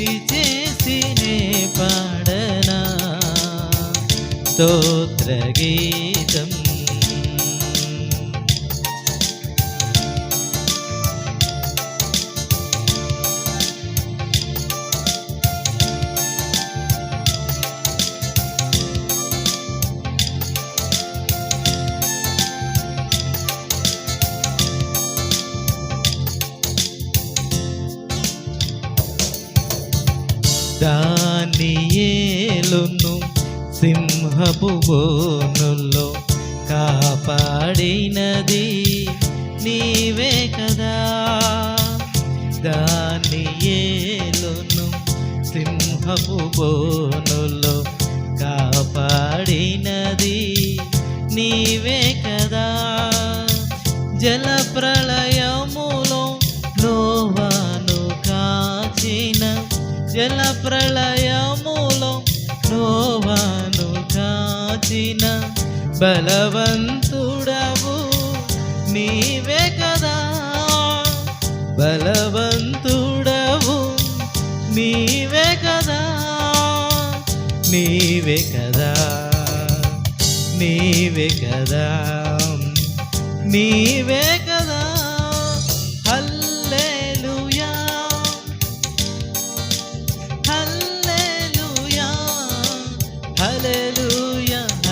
స్తుతి చేసినే పాడనా? స్తోత్ర గీతం దానియేలును సింహపు బోనుల్లో కాపాడినది నీవే కదా. దానియేలును సింహపు బోనులో కాపాడినది నీవే కదా. జల ప్రళయములో నోవాను కాచిన జల ప్రళయ నోవాను కాచిన బలవంతుడవు నీవే కదా. బలవంతుడవు నీవే కదా. నీవే కదా. నీవే కదా. నీవే కదా.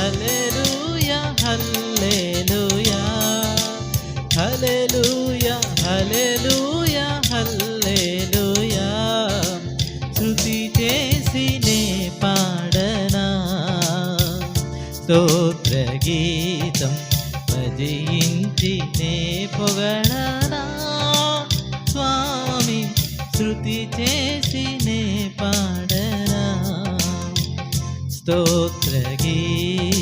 హల్లెలూయా హల్లెలూయా. హల్లెలూయా హల్లెలూయా హల్లెలూయా. హల్లెలూయా చేసి నే పాడనా. స్తోత్ర గీతం భజించి నే పొగడనా. స్వామి శృతి చేసి నే పాడనా. స్తోత్ర గీతం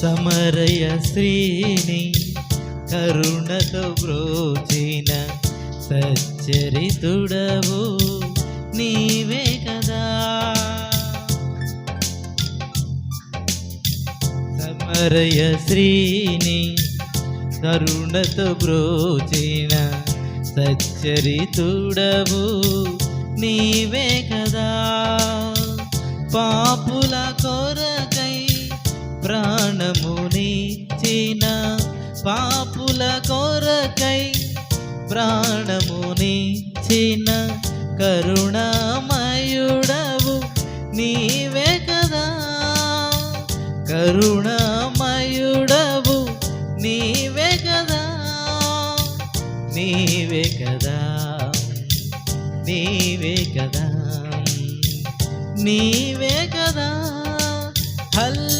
సమరయ శ్రీని కరుణతో బ్రోచిన సచ్చరితుడవు నీవే కదా. సమరయ శ్రీని కరుణతో బ్రోచిన సచ్చరితుడవు నీవే కదా. పాపుల కొరకై ప్రా ప్రాణమునిచ్చిన పాపుల కొరకై ప్రాణమునిచ్చిన కరుణామయుడవు నీవే కదా. కరుణామయుడవు నీవే కదా. నీవే కదా. నీవే కదా. నీవే కదా. హల్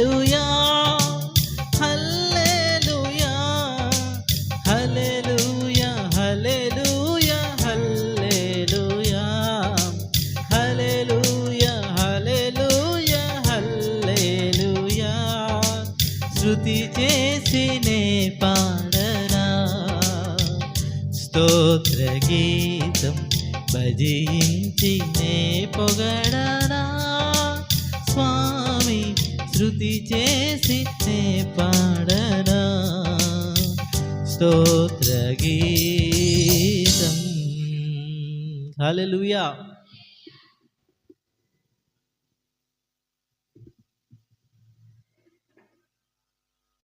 హల్లెలూయా హల్లెలూయా హల్లెలూయా హల్లెలూయా హల్లెలూయా హల్లెలూయా హల్లెలూయా హల్లెలూయా. శృతి చేసి నే స్తోత్ర గీతం భజించి నే శృతి చేసి నే పాడనా? స్తోత్ర గీతం హల్లెలూయా.